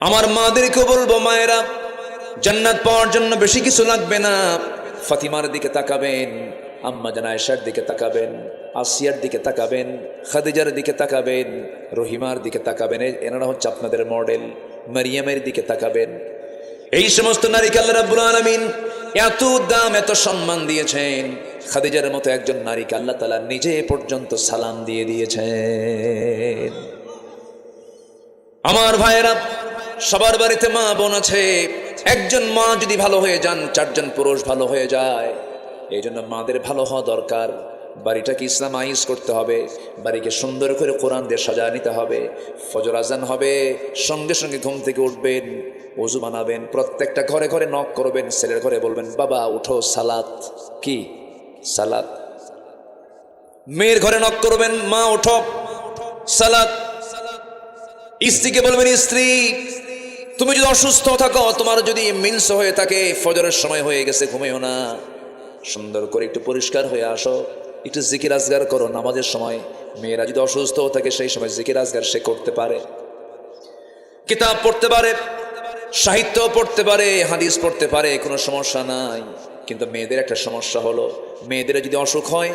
আমার মাদেরকে বলব, মায়েরা, জান্নাত পাওয়ার জন্য বেশি কিছু লাগবে না। ফাতিমার দিকে তাকাবেন, আম্মা জান দিকে তাকাবেন, আসিয়ার দিকে তাকাবেন, খাদিজার দিকে তাকাবেন, রহিমার দিকে তাকাবেন। এনারা হচ্ছে আপনাদের মডেল, মারিয়ামের দিকে তাকাবেন। এই সমস্ত নারীকে আল্লাহ রাব্বুল এত দাম, এত সম্মান দিয়েছেন। খাদিজার মতো একজন নারীকে আল্লাহ তালা নিজে পর্যন্ত সালাম দিয়ে দিয়েছেন। আমার ভাইয়েরা সবার বাড়িতে মা বোন আছে। একজন মা যদি ভালো হয়ে যান, চারজন পুরুষ ভালো হয়ে যায়। এই জন্য মাদের ভালো হওয়া দরকার। বাড়িটাকে ইসলামাইজ করতে হবে। বাড়িকে সুন্দর করে কোরআন দিয়ে সাজা নিতে হবে। ফজর, আজান হবে। সঙ্গে সঙ্গে ঘুম থেকে উঠবেন অজু বানাবেন, প্রত্যেকটা ঘরে ঘরে নক করবেন, ছেলের ঘরে বলবেন, বাবা, উঠো, সালাত। কি? সালাত। মেয়ের ঘরে নক করবেন, মা, উঠো। সালাত। স্ত্রীকে বলবেন, স্ত্রী তুমি যদি অসুস্থ থাকো তোমার যদি মিন্স হয়ে থাকে, ফজরের সময় হয়ে গেছে, ঘুমিও না। সুন্দর করে একটু পরিষ্কার হয়ে আসো। একটু জিকির আজগার করো নামাজের সময়। মেয়েরা যদি অসুস্থ থাকে, সেই সময় জিকির আজগার সে করতে পারে। কিতাব পড়তে পারে, সাহিত্য পড়তে পারে, হাদিস পড়তে পারে, কোনো সমস্যা নাই। কিন্তু মেয়েদের একটা সমস্যা হলো, মেয়েদের যদি অসুখ হয়,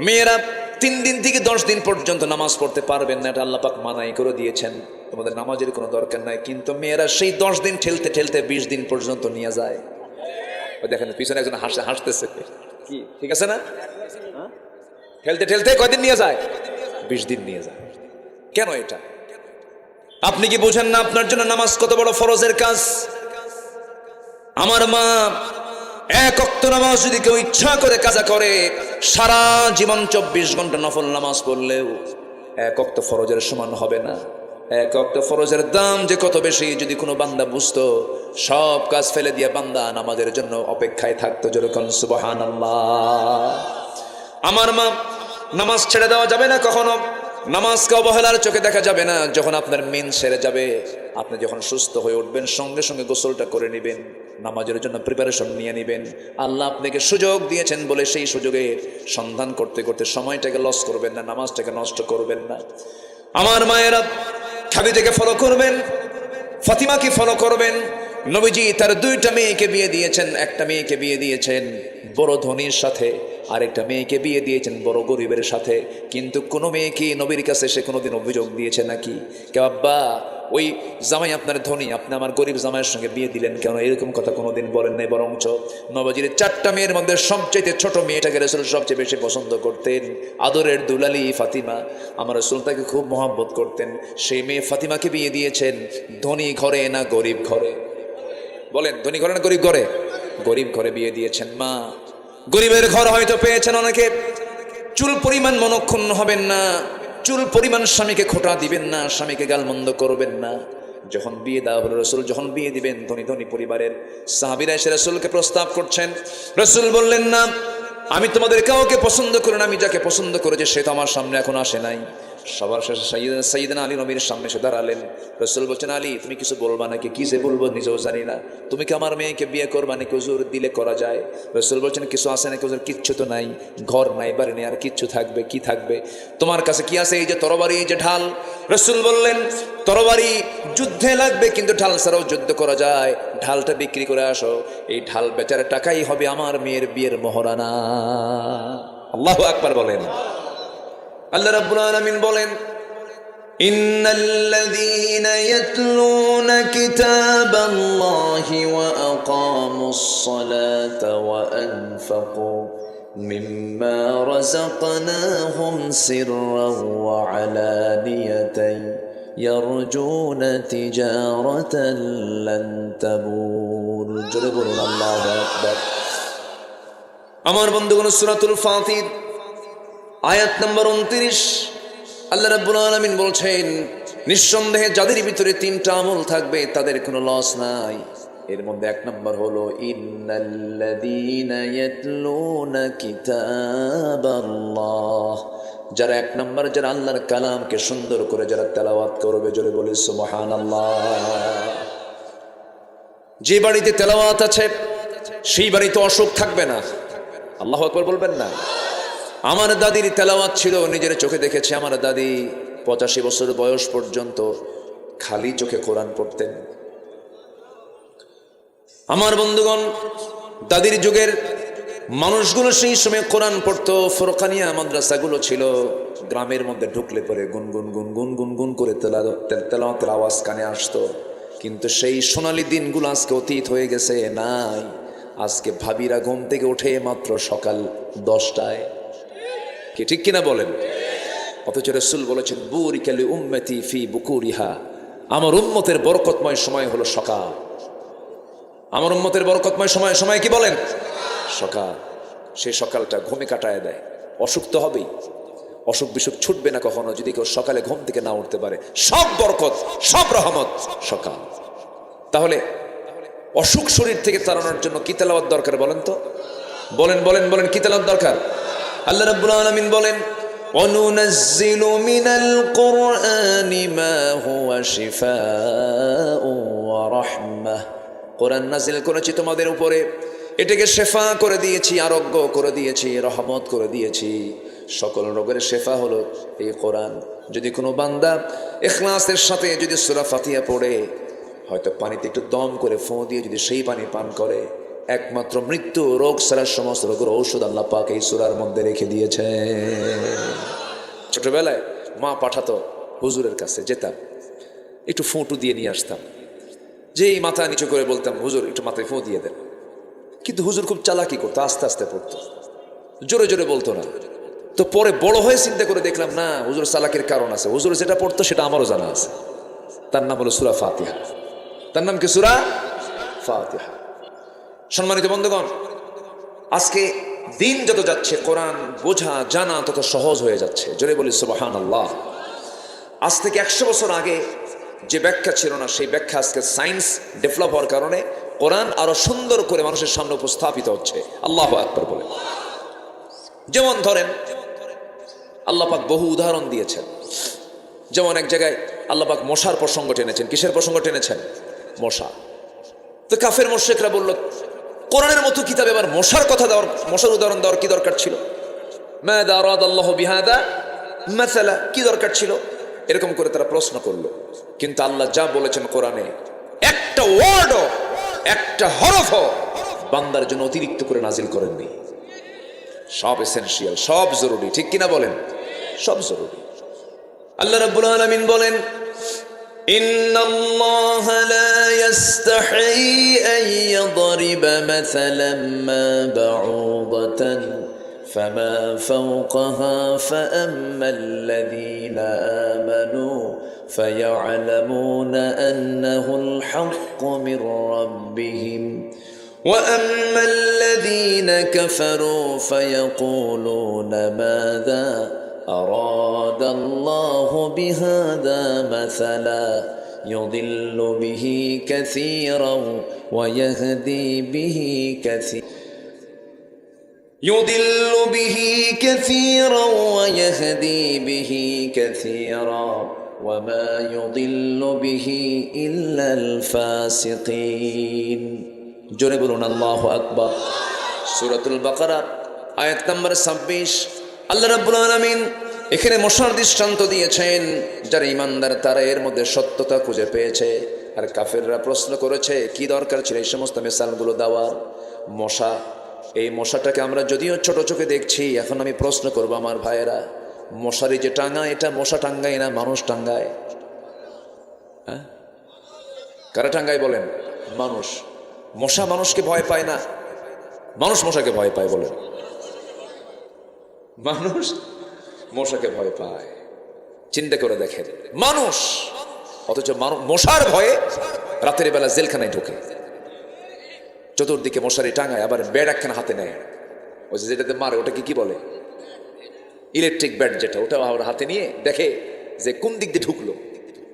মেয়েরা তিন দিন থেকে দশ দিন পর্যন্ত নামাজ পড়তে পারবেন না এটা আল্লাপাক মানাই করে দিয়েছেন। তোমাদের নামাজের কোনো দরকার নাই কিন্তু মেয়েরা সেই দশ দিন ঠেলতে ঠেলতে বিশ দিন পর্যন্ত নিয়ে যায়। ওই দেখেন পিছনে একজন হাসতে হাসতেছে। কি? ঠিক আছে না? ঠেলতে ঠেলতে কয়দিন নিয়ে যায়? বিশ দিন নিয়ে যায়। কেন এটা? আপনি কি বোঝেন না আপনার জন্য নামাজ কত বড় ফরজের কাজ? আমার মা এক অক্ত নামাজ যদি কেউ ইচ্ছা করে কাজা করে, সারা জীবন চব্বিশ ঘণ্টা নফল নামাজ পড়লেও এক অক্ত ফরজের সমান হবে না। এক অক্ত ফরজের দাম যে কত বেশি, যদি কোনো বান্দা বুঝতো, সব কাজ ফেলে দিয়ে বান্দা নামাজের জন্য অপেক্ষায় থাকতো যেরকম সুবহান আমার মা নামাজ ছেড়ে দেওয়া যাবে না কখনো? নামাজকে অবহেলার চোখে দেখা যাবে না। যখন আপনার মিন সেরে যাবে, আপনি যখন সুস্থ হয়ে উঠবেন, সঙ্গে সঙ্গে গোসলটা করে নেবেন। নামাজের জন্য প্রিপারেশন নিয়ে নেবেন। আল্লাহ আপনাকে সুযোগ দিয়েছেন বলে সেই সুযোগে সন্ধান করতে করতে সময়টাকে লস করবেন না, নামাজটাকে নষ্ট করবেন না। আমার মায়েরা খাদিজাকে ফলো করবেন, ফাতিমাকে ফলো করবেন, নবীজি তার দুইটা মেয়েকে বিয়ে দিয়েছেন, একটা মেয়েকে বিয়ে দিয়েছেন বড় ধনীর সাথে, আরেকটা মেয়েকে বিয়ে দিয়েছেন বড় গরিবের সাথে। কিন্তু কোনো মেয়েকে নবীর কাছে সে কোনোদিন অভিযোগ দিয়েছে নাকি? কেউ, আব্বা ওই জামাই আপনার ধনী, আপনি আমার গরিব জামাইয়ের সঙ্গে বিয়ে দিলেন কেন? এরকম কথা কোনোদিন বলেন নাই, বরঞ্চ নবজির চারটা মেয়ের মধ্যে সবচেয়ে ছোট মেয়েটাকে রসুল সবচেয়ে বেশি পছন্দ করতেন, আদরের দুলালি ফাতিমা। আমার রসুল তাকে খুব মহাব্বত করতেন। সেই মেয়ে ফাতিমাকে বিয়ে দিয়েছেন, ধনী ঘরে না গরিব ঘরে? বলেন, ধনী ঘরে না গরিব ঘরে? গরিব ঘরে বিয়ে দিয়েছেন। মা, গরিবের ঘর হয়তো পেয়েছেন অনেকে। চুল পরিমাণ মনক্ষুণ্ণ হবেন না। চুল পরিমাণ স্বামীকে খোটা দিবেন না, স্বামীকে গালমন্দ করবেন না। যখন বিয়ে দেওয়া হলো, রসুল যখন বিয়ে দিবেন, ধনী ধনী পরিবারের সাহাবিরা এসে রসুলকে প্রস্তাব করছেন। রসুল বললেন, না, আমি তোমাদের কাউকে পছন্দ করি না, আমি যাকে পছন্দ করেছি, সে তো আমার সামনে এখন আসে নাই। সবার শেষে সাইয়েদ- সাইয়েদনা আলী নবীর সামনে এসে দাঁড়ালেন। রসুল বলছেন, আলী, তুমি কিছু বলবা নাকি? কি যে বলব নিজেও জানি না। তুমি কি আমার মেয়েকে বিয়ে করবা নাকি হুজুর দিলে করা যায়? রসুল বলছেন, কিছু আছে নাকি হুজুর? কিচ্ছু তো নাই। ঘর নাই, বাড়ি নেই, আর কিচ্ছু থাকবে, কি থাকবে? তোমার কাছে কি আছে এই যে তরবারি, এই যে ঢাল? রসুল বললেন, তরবারি যুদ্ধে লাগবে, কিন্তু ঢাল ছাড়াও যুদ্ধ করা যায়। ঢালটা বিক্রি করে আসো। এই ঢাল বেচার টাকাই হবে আমার মেয়ের বিয়ের মহরানা আল্লাহ আকবার বলেন। আল্লাহ রাব্বুল আলামিন বলেন إن الذين يتلون كتاب الله وأقاموا الصلاة وأنفقوا مما رزقناهم سرا وعلانية يرجون تجارة لن تبور جربوا الله أكبر আমার বন্ধুগণ সূরাতুল ফাতির আয়াত নম্বর উনত্রিশ। আল্লাহ রাব্বুল আলামিন বলছেন, নিঃসন্দেহে যাদের ভিতরে তিনটা আমল থাকবে, তাদের কোনো লস নাই। এর মধ্যে এক নম্বর হলো যারা এক নম্বর, যারা আল্লাহর কালামকে সুন্দর করে যারা তেলাওয়াত করবে, জোরে বলে, সুবহানাল্লাহ। যে বাড়িতে তেলাওয়াত আছে, সেই বাড়িতে অসুখ থাকবে না। আল্লাহ আকবর বলবেন না। আমার দাদির তেলাওয়াত ছিল, নিজের চোখে দেখেছে, আমার দাদি পঁচাশি বছর বয়স পর্যন্ত খালি চোখে কোরআন পড়তেন। আমার বন্ধুগণ, দাদির যুগের মানুষগুলো সেই সময় কোরআন পড়তো, ফোরকানিয়া মাদ্রাসাগুলো ছিল, গ্রামের মধ্যে ঢুকলে পরে গুনগুন গুনগুন গুনগুন করে তেলা তেলাওয়াতের আওয়াজ কানে আসতো। কিন্তু সেই সোনালি দিনগুলো আজকে অতীত হয়ে গেছে, নাই। আজকে ভাবিরা ঘুম থেকে ওঠে মাত্র সকাল দশটায়। কি, ঠিক কিনা বলেন? অথচ রসুল বলেছেন বুরিকালি উম্মতি ফি বুকুরিহা। আমার উম্মতের বরকতময় সময় হলো সকাল। আমার উম্মতের বরকতময় সময় সময় কি বলেন? সকাল। সেই সকালটা ঘুমে কাটায় দেয়। অসুখ তো হবেই। অসুখ বিসুখ ছুটবে না কখনো যদি কেউ সকালে ঘুম থেকে না উঠতে পারে। সব বরকত, সব রহমত সকাল। তাহলে অসুখ শরীর থেকে তাড়ানোর জন্য কি তেলাওয়াত দরকার বলেন তো? বলেন বলেন বলেন, কি তেলাওয়াত দরকার? আল্লাহ রাব্বুল আলামিন বলেন وننزل من القرآن ما هو شفاء ورحمة কোরআন নাজিল করেছি তোমাদের উপরে এটাকে শেফা করে দিয়েছি আরোগ্য করে দিয়েছি রহমত করে দিয়েছি সকল রোগের শেফা হলো এই কোরআন যদি কোনো বান্দা এখলাসের সাথে যদি সুরা ফাতিয়া পড়ে হয়তো পানিতে একটু দম করে ফোঁ দিয়ে যদি সেই পানি পান করে একমাত্র মৃত্যু, রোগ সারা সমস্ত রোগের ঔষধ আল্লাহ পাক এই সুরার মধ্যে রেখে দিয়েছে। ছোটবেলায় মা পাঠাতো হুজুরের কাছে, যেতাম, একটু ফোঁটু দিয়ে নিয়ে আসতাম। যেই মাথা নিচু করে বলতাম, হুজুর, একটু মাথায় ফোঁ দিয়ে দেন। কিন্তু হুজুর খুব চালাকি করতো, আস্তে আস্তে পড়তো। জোরে জোরে বলতো না। তো পরে বড় হয়ে চিন্তা করে দেখলাম, না, হুজুর চালাকির কারণ আছে। হুজুর যেটা পড়তো সেটা আমারও জানা আছে। তার নাম হলো সুরা ফাতিহা। তার নাম কি সুরা? ফাতিহা। সম্মানিত বন্ধুগণ, আজকে দিন যত যাচ্ছে, কোরআন বোঝা, জানা তত সহজ হয়ে যাচ্ছে। জোরে বলি সুবাহান আল্লাহ আজ থেকে একশো বছর আগে যে ব্যাখ্যা ছিল না, সেই ব্যাখ্যা আজকে সায়েন্স ডেভেলপ হওয়ার কারণে কোরআন আরও সুন্দর করে মানুষের সামনে উপস্থাপিত হচ্ছে। আল্লাহ আকবর বলে। যেমন ধরেন আল্লাপাক বহু উদাহরণ দিয়েছেন। যেমন এক জায়গায় আল্লাপাক মশার প্রসঙ্গ টেনেছেন। কিসের প্রসঙ্গ টেনেছেন? মশা। তো কাফের মোশেকরা বলল কোরআনের মতো কিতাবে এবার মশার কথা দেওয়ার, মশার উদাহরণ দেওয়ার কি দরকার ছিল? কি দরকার ছিল? এরকম করে তারা প্রশ্ন করল। কিন্তু আল্লাহ যা বলেছেন কোরআনে, একটা ওয়ার্ডও একটা হরফ বান্দার জন্য অতিরিক্ত করে নাজিল করেননি। সব এসেনশিয়াল সব জরুরি, ঠিক কিনা বলেন? সব জরুরি। আল্লাহ রাব্বুল আলামিন বলেন إن الله لا يستحي أن يضرب مثلا ما بعوضة فما فوقها فأما الذين آمنوا فيعلمون أنه الحق من ربهم وأما الذين كفروا فيقولون ماذا أراد الله بهذا مثلا يضل به كثيرا ويهدي به كثيرا يضل به كثيرا ويهدي به كثيرا وما يضل به إلا الفاسقين জোরে বলুন আল্লাহ আকবর সুরাতুল বাকারা আয়াত নম্বর ছাব্বিশ আল্লাহ রাব্বুল আলামিন এখানে মশার দৃষ্টান্ত দিয়েছেন, যারা ইমানদার তারা এর মধ্যে সত্যতা খুঁজে পেয়েছে। আর কাফেররা প্রশ্ন করেছে, কি দরকার ছিল এই সমস্ত মেসালগুলো দেওয়ার? মশা। এই মশাটাকে আমরা যদিও ছোট চোখে দেখছি, এখন আমি প্রশ্ন করব আমার ভাইয়েরা, মশারি যে টাঙ্গা এটা মশা টাঙ্গায় না মানুষ টাঙ্গায়? হ্যাঁ? কারা টাঙ্গায় বলেন? মানুষ। মশা মানুষকে ভয় পায় না। মানুষ মশাকে ভয় পায় বলেন। মানুষ? মশাকে ভয় পায়। চিন্তা করে দেখেন। মানুষ! অথচ মশার ভয়ে রাতের বেলা জেলখানায় ঢোকে। চতুর্দিকে মশারি টাঙায়, আবার ব্যাট একখানা হাতে নেয়। ওই যেটাতে মারে ওটাকে কি বলে? ইলেকট্রিক ব্যাট যেটা, ওটা আবার হাতে নিয়ে দেখে যে কোন দিক দিয়ে ঢুকলো?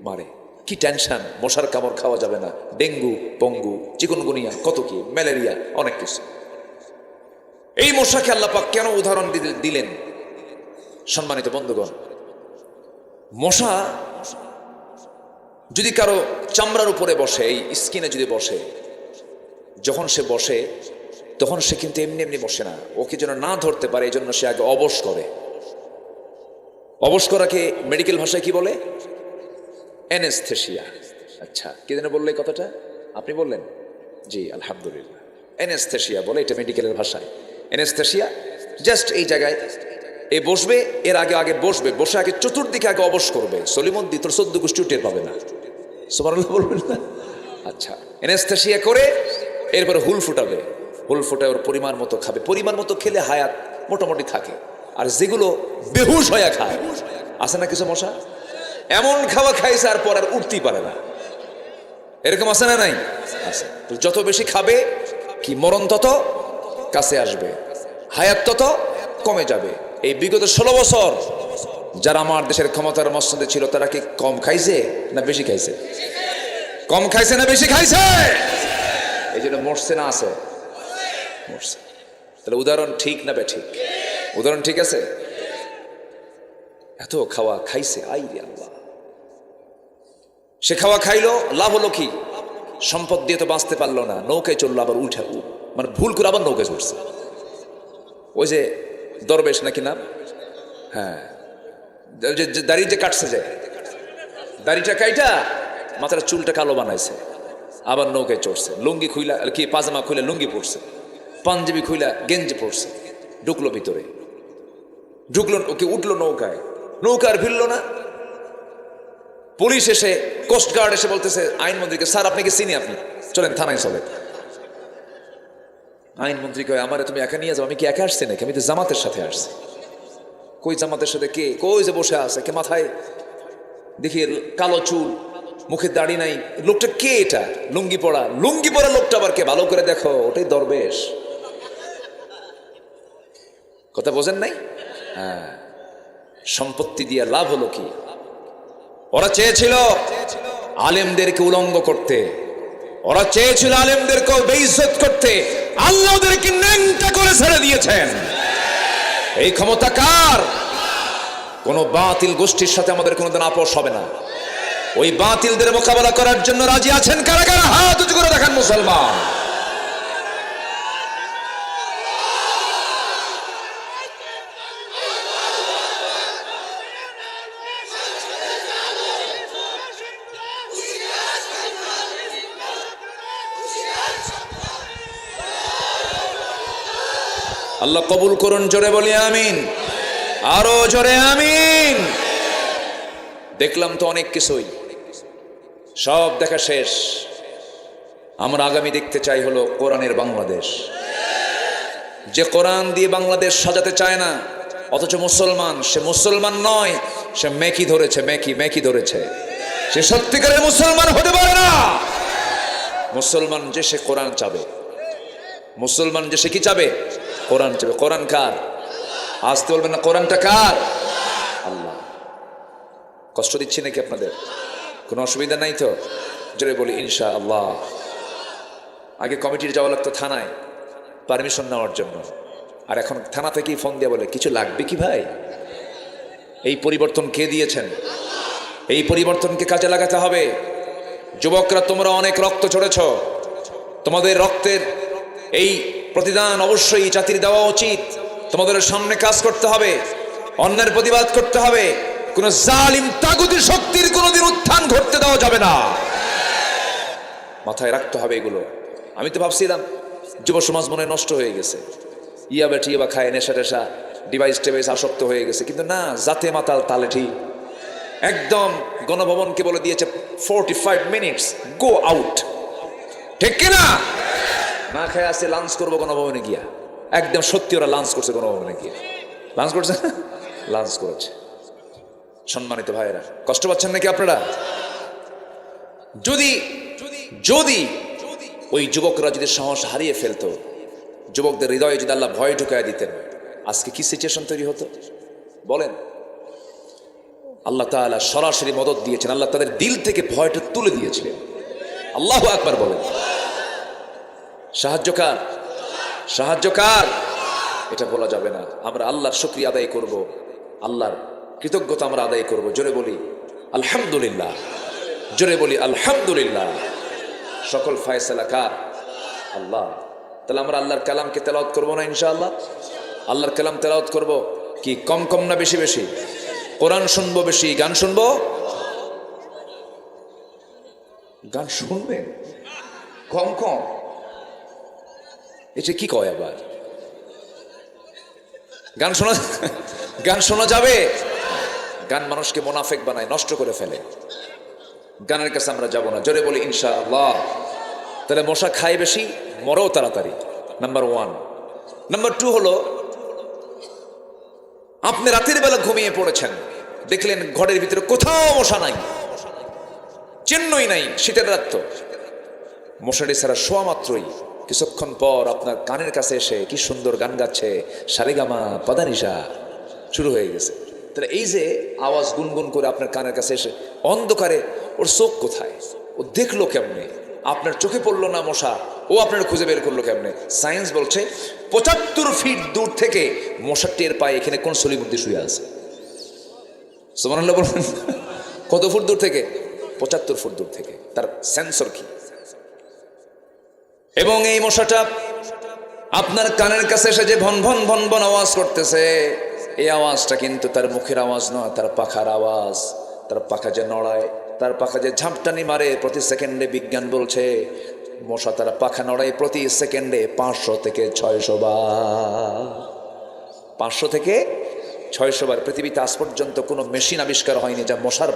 মারে। কি টেনশন, মশার কামড় খাওয়া যাবে না। ডেঙ্গু, পঙ্গু, চিকনগুনিয়া, কত কি, ম্যালেরিয়া, অনেক কিছু। এই মশাকে আল্লাপাক কেন উদাহরণ দিলেন? সম্মানিত বন্ধুগণ, মশা যদি কারও চামড়ার উপরে বসে, এই স্কিনে যদি বসে, যখন সে বসে, তখন সে কিন্তু এমনি এমনি বসে না। ওকে যেন না ধরতে পারে এই জন্য সে আগে অবশ করে। অবশ করাকে মেডিকেল ভাষায় কি বলে? অ্যানেস্থেশিয়া আচ্ছা কে যেন বললে কথাটা? আপনি বললেন? জি, আলহামদুলিল্লাহ। এনেস্থেশিয়া বলে, এটা মেডিকেলের ভাষায়। এনেস্থেশিয়া জাস্ট এই জায়গায় এ বসবে, এর আগে আগে বসবে, বসে আগে চতুর্দিকে আগে অবশ করবে। সলিমন্দি তোর সদ্য গোষ্ঠী টের পাবে না। সুমানুল্লাহ বলবেন না? আচ্ছা এনেস্থেশিয়া করে এরপরে হুল ফুটাবে। হুল ফুটায় ওর পরিমাণ মতো খাবে। পরিমাণ মতো খেলে হায়াত মোটামুটি থাকে। আর যেগুলো বেহুশ হয়ে খায়, আছে না কিছু মশা? এমন খাওয়া খাইছে আর পর আর উঠতেই পারে না। এরকম আছে না নাই? আছে। যত বেশি খাবে, কি মরণ তত কাছে আসবে। হায়াত তত কমে যাবে। এই বিগত ষোলো বছর যারা আমার দেশের ক্ষমতার মসনদে ছিল, তারা কি কম খাইছে না বেশি খাইছে? কম খাইছে না বেশি খাইছে? এই জন্য মরছে না আছে। মরছে। তাহলে উদাহরণ ঠিক না ঠিক উদাহরণ ঠিক আছে? এত খাওয়া খাইছে আই রে আল্লাহ। সে খাওয়া খাইলো, লাভ হলো কি? সম্পদ দিয়ে তো বাঁচতে পারল না, নৌকায় চলল আবার উঠে মানে ভুল করে আবার নৌকায় চড়ছে। ওই যে দরবেশ নাকি নাম হ্যাঁ। যে দাড়ি যে কাটছে যে, দাড়িটা কাইটা, মাথার চুলটা কালো বানাইছে। আবার নৌকায় চড়ছে। লুঙ্গি খুইলা, কি পাজামা খুইলা লুঙ্গি পড়ছে পাঞ্জাবি খুইলা গেঞ্জি পড়ছে ঢুকলো ভিতরে। ঢুকলো ওকে উঠল নৌকায়। নৌকা আর ভিড়লো না। পুলিশ এসে কোস্ট গার্ড এসে বলতেছে, আইনমন্ত্রীকে, স্যার, আপনি কি চিনি আপনি? চলেন থানায় চলেন। আইনমন্ত্রী কয়, আমার তুমি একা নিয়ে যাও, আমি কি একা আসছি নাকি? আমি তো জামাতের সাথে আসছি। কই জামাতের সাথে কে? কই যে বসে আছে? কে মাথায়? দেখি কালো চুল, মুখে দাড়ি নাই। লোকটা কে এটা? লুঙ্গি পড়া লুঙ্গি পরা লোকটা আবার কে? ভালো করে দেখো, ওটাই দরবেশ। কথা বোঝেন নাই? হ্যাঁ। সম্পত্তি দিয়ে লাভ হলো কি? ওরা চেয়েছিল আলেমদেরকে উলঙ্গ করতে। ওরা চেয়েছিল আলেমদেরকে বেইজ্জত করতে। আল্লাহ ওদেরকে ন্যাংটা করে ছেড়ে দিয়েছেন। এই ক্ষমতা কার? কোন বাতিল গোষ্ঠীর সাথে আমাদের কোনোদিন আপোষ হবে না। ওই বাতিলদের মোকাবেলা করার জন্য রাজি আছেন কারা কারা? হাত উঁচু করে দেখান মুসলমান। আল্লাহ কবুল করুন, জোরে বলি আমিন। আরও জোরে আমিন। দেখলাম তো অনেক কিছুই। সব দেখা শেষ। আমরা আগামী দেখতে চাই হলো কোরআনের বাংলাদেশ। যে কোরআন দিয়ে বাংলাদেশ সাজাতে চায় না, অথচ মুসলমান, সে মুসলমান নয়, সে মেকি ধরেছে, মেকি মেকি ধরেছে। সে সত্যিকারের মুসলমান হতে পারে না। মুসলমান যে সে কোরআন চাবে, মুসলমান যে সে কি চাবে? কোরআন চাবে, কোরআন কার? আসতে বলবেন না, কোরআনটা কার? আল্লাহ। কষ্ট দিচ্ছি নাকি আপনাদের? কোনো অসুবিধা নাই তো? জোরে বলি ইনশা আল্লাহ আগে কমিটির যাওয়া লাগতো থানায়, পারমিশন নেওয়ার জন্য। আর এখন থানা থেকেই ফোন দিয়ে বলে, কিছু লাগবে কি ভাই? এই পরিবর্তন কে দিয়েছেন? এই পরিবর্তনকে কাজে লাগাতে হবে। যুবকরা, তোমরা অনেক রক্ত ছড়েছ তোমাদের রক্তের এই প্রতিদান অবশ্যই জাতির দেওয়া উচিত। তোমাদের সামনে কাজ করতে হবে, অন্যের প্রতিবাদ করতে হবে। কোন জালিম তাগুতি শক্তির কোনোদিন উত্থান ঘটতে দেওয়া যাবে না। মাথায় রাখতে হবে এগুলো। আমি তো ভাবছিলাম, যুব সমাজ মনে নষ্ট হয়ে গেছে। ইয়া বেটি বা খায় নেশা টেশা ডিভাইস টেভাইস আসক্ত হয়ে গেছে। কিন্তু না, জাতে মাতাল তালে ঠিক। একদম গণভবনকে বলে দিয়েছে forty five minutes go out ঠিক কিনা? না খেয়ে আসছে লাঞ্চ করব গণভবনে গিয়া। একদম সত্যি ওরা লাঞ্চ করছে গণভবনে গিয়া। লাঞ্চ করছে? লাঞ্চ করেছে। সম্মানিত ভাইয়েরা, কষ্ট পাচ্ছেন নাকি আপনারা? যদি যদি ওই যুবকরা যদি সাহস হারিয়ে ফেলতো, যুবকদের হৃদয়ে যদি আল্লাহ ভয় ঢুকায় দিতেন, আজকে কি সিচুয়েশন তৈরি হতো? বলেন। আল্লাহ তাআলা সরাসরি মদত দিয়েছেন, আল্লাহ তাদের দিল থেকে ভয়টা তুলে দিয়েছিলেন। আল্লাহ আকবার বলেন। সাহায্যকার। সাহায্যকার। এটা বলা যাবে না। আমরা আল্লাহর শুক্রিয়া আদায় করব। আল্লাহর কৃতজ্ঞতা আমরা আদায় করব। জোরে বলি, আলহামদুলিল্লাহ। জোরে বলি, আলহামদুলিল্লাহ। সকল ফায়সালা কার? আল্লাহ। তাহলে আমরা আল্লাহর কালামকে তেলাওয়াত করব না ইনশাআল্লাহ? আল্লাহর কালাম তেলাওয়াত করব? কি, কম কম না বেশি বেশি? কোরআন শুনব বেশি, গান শুনব? গান শুনবেন? কম কম? এটা কি কয় আবার? গান শোনা গান শোনা যাবে? গান মানুষকে মোনাফেক বানায়, নষ্ট করে ফেলে। গানের কাছে আমরা যাব না। জোরে বলি ইনশা আল্লাহ তাহলে মশা খায় বেশি, মরও তাড়াতাড়ি। নাম্বার ওয়ান নাম্বার টু হলো, আপনি রাতের বেলা ঘুমিয়ে পড়েছেন। দেখলেন ঘরের ভিতরে কোথাও মশা নাই। চেন্নই নাই, শীতের রাত তো। মশারি ছাড়া শোয়া মাত্রই। কিছুক্ষণ পর আপনার কানের কাছে এসে কি সুন্দর গান গাচ্ছে, সারেগামা পাদানিসা শুরু হয়ে গেছে। তাহলে এই যে আওয়াজ গুনগুন করে আপনার কানের কাছে এসে, অন্ধকারে ওর চোখ কোথায়? ও দেখল কেমনে? আপনার চোখে পড়ল না মশা? ও আপনার খুঁজে বের করল কেমনে? সায়েন্স বলছে, পঁচাত্তর ফিট দূর থেকে মশার টের পায় এখানে কোন সলিমুদ্দি শুয়ে আছে। বলবেন কত ফুট দূর থেকে? পঁচাত্তর ফুট দূর থেকে। তার সেন্সর কি? এবং এই মশাটা আপনার কানের কাছে এসে যে ভন ভন ভন ভন আওয়াজ করতেছে, এই আওয়াজটা কিন্তু তার মুখের আওয়াজ নয়, তার পাখার আওয়াজ, তার পাখা যে নড়ায়, তার পাখা যে ঝাঁপটানি মারে, প্রতি সেকেন্ডে বিজ্ঞান বলছে, মশা তার পাখা নড়ায় প্রতি সেকেন্ডে পাঁচশো থেকে ছয়শো বার। পাঁচশো থেকে ছয়শো বার পৃথিবীতে আজ পর্যন্ত কোনো মেশিন আবিষ্কার হয়নি যা মশার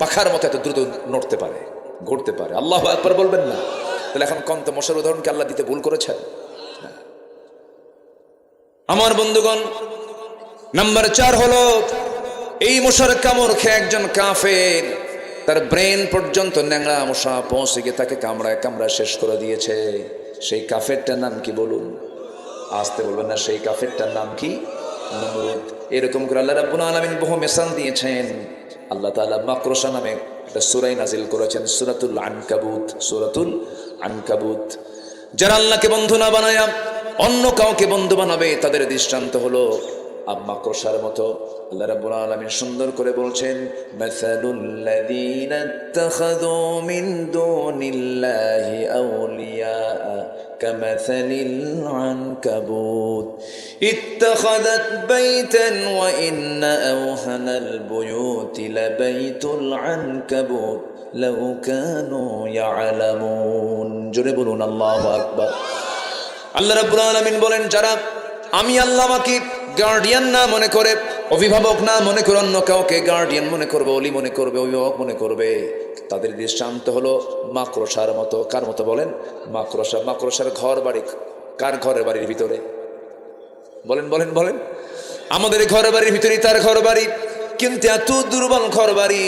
পাখার মতো এত দ্রুত নড়তে পারে, ঘুরতে পারে। আল্লাহ একবার বলবেন না। তাহলে এখন কন্ত মশার উদাহরণকে আল্লাহ দিতে ভুল করেছেন? আমার বন্ধুগণ, নাম্বার চার হলো, এই মশার কামড় খেয়ে একজন কাফের, তার ব্রেন পর্যন্ত ন্যাংরা মশা পৌঁছে গিয়ে তাকে কামড়ায় কামড়ায় শেষ করে দিয়েছে। সেই কাফেরটার নাম কি বলুন? আসতে বলবেন না, সেই কাফেরটার নাম কি? এরকম করে আল্লাহ রাব্বুল আলামিন বহু মেসাল দিয়েছেন। আল্লাহ তাআলা মাকরসা নামে একটা সুরাই নাজিল করেছেন সুরাতুল আনকাবুত সুরাতুল আনকাবুত। যারা আল্লাহকে বন্ধু না বানায় অন্য কাউকে বন্ধু বানাবে, তাদের দৃষ্টান্ত হলো আম্মা ক্রোশার মতো আল্লাহ রাব্বুল আলামিন সুন্দর করে বলছেন মাসালুল লাযীনা ইত্তাখাযু মিন দুনিল্লাহি আউলিয়া كمثل العنكبوت اتخذت بيتا وإن أوهن البيوت لبيت العنكبوت لو كانوا يعلمون جربون الله أكبر আল্লাহ রাব্বুল আলামিন বলেন যারা আমি আল্লাহ আমাকে গার্ডিয়ান না মনে করে, অভিভাবক না মনে করে, অন্য কাউকে গার্ডিয়ান মনে করবে, অলি মনে করবে, অভিভাবক মনে করবে। তাদের দৃষ্টান্ত হলো মাকড়সার মতো। কার মতো বলেন? মাকড়সা, মাকড়সার ঘর বাড়ি, কার ঘরের বাড়ির ভিতরে? বলেন বলেন বলেন। আমাদের ঘর বাড়ির ভিতরেই তার ঘর বাড়ি। কিন্তু এত দুর্বল ঘর বাড়ি,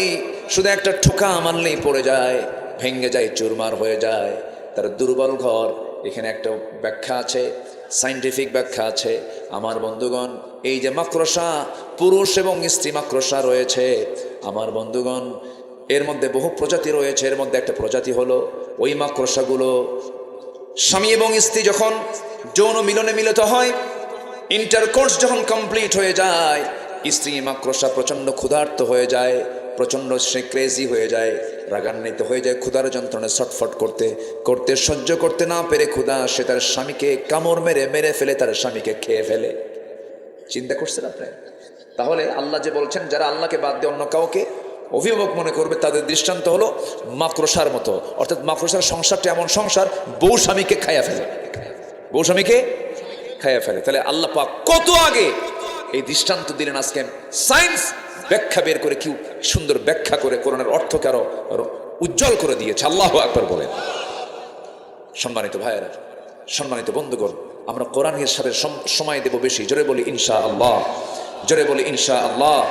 শুধু একটা ঠোকা মানলেই পড়ে যায়, ভেঙে যায়, চুরমার হয়ে যায়। তার দুর্বল ঘর এখানে একটা ব্যাখ্যা আছে সাইন্টিফিক ব্যাখ্যা আছে। আমার বন্ধুগণ, এই যে মাকড়সা, পুরুষ এবং স্ত্রী মাকড়সা রয়েছে। আমার বন্ধুগণ, এর মধ্যে বহু প্রজাতি রয়েছে। এর মধ্যে একটা প্রজাতি হলো ওই মাকড়সাগুলো। স্বামী এবং স্ত্রী যখন যৌন মিলনে মিলিত হয় ইন্টারকোর্স যখন কমপ্লিট হয়ে যায়, স্ত্রী মাকড়সা প্রচণ্ড ক্ষুধার্ত হয়ে যায়। প্রচণ্ড সে ক্রেজি হয়ে যায়, রাগান্বিত হয়ে যায় ক্ষুধার যন্ত্রণে ছটফট করতে করতে, সহ্য করতে না পেরে ক্ষুধা সে তার স্বামীকে কামড় মেরে মেরে ফেলে তার স্বামীকে খেয়ে ফেলে। চিন্তা করছেন আপনি? তাহলে আল্লাহ যে বলছেন, যারা আল্লাহকে বাদ দিয়ে অন্য কাউকে অভিভাবক মনে করবে, তাদের দৃষ্টান্ত হলো মাকড়সার মতো। অর্থাৎ মাকড়সার সংসারটা এমন সংসার, বউ স্বামীকে খাইয়া ফেলে। বউ স্বামীকে খাইয়া ফেলে। তাহলে আল্লাহ কত আগে এই দৃষ্টান্ত দিলেন আজকে? সায়েন্স ব্যাখ্যা বের করে কি সুন্দর ব্যাখ্যা করে কোরআনের অর্থকে আরও উজ্জ্বল করে দিয়েছে। আল্লাহ একবার বলেন। সম্মানিত ভাইয়েরা, সম্মানিত বন্ধুগণ, আমরা কোরআনের সাথে সম- সময় দেব বেশি। জোরে বলি ইনশা আল্লাহ জোরে বলি ইনশা আল্লাহ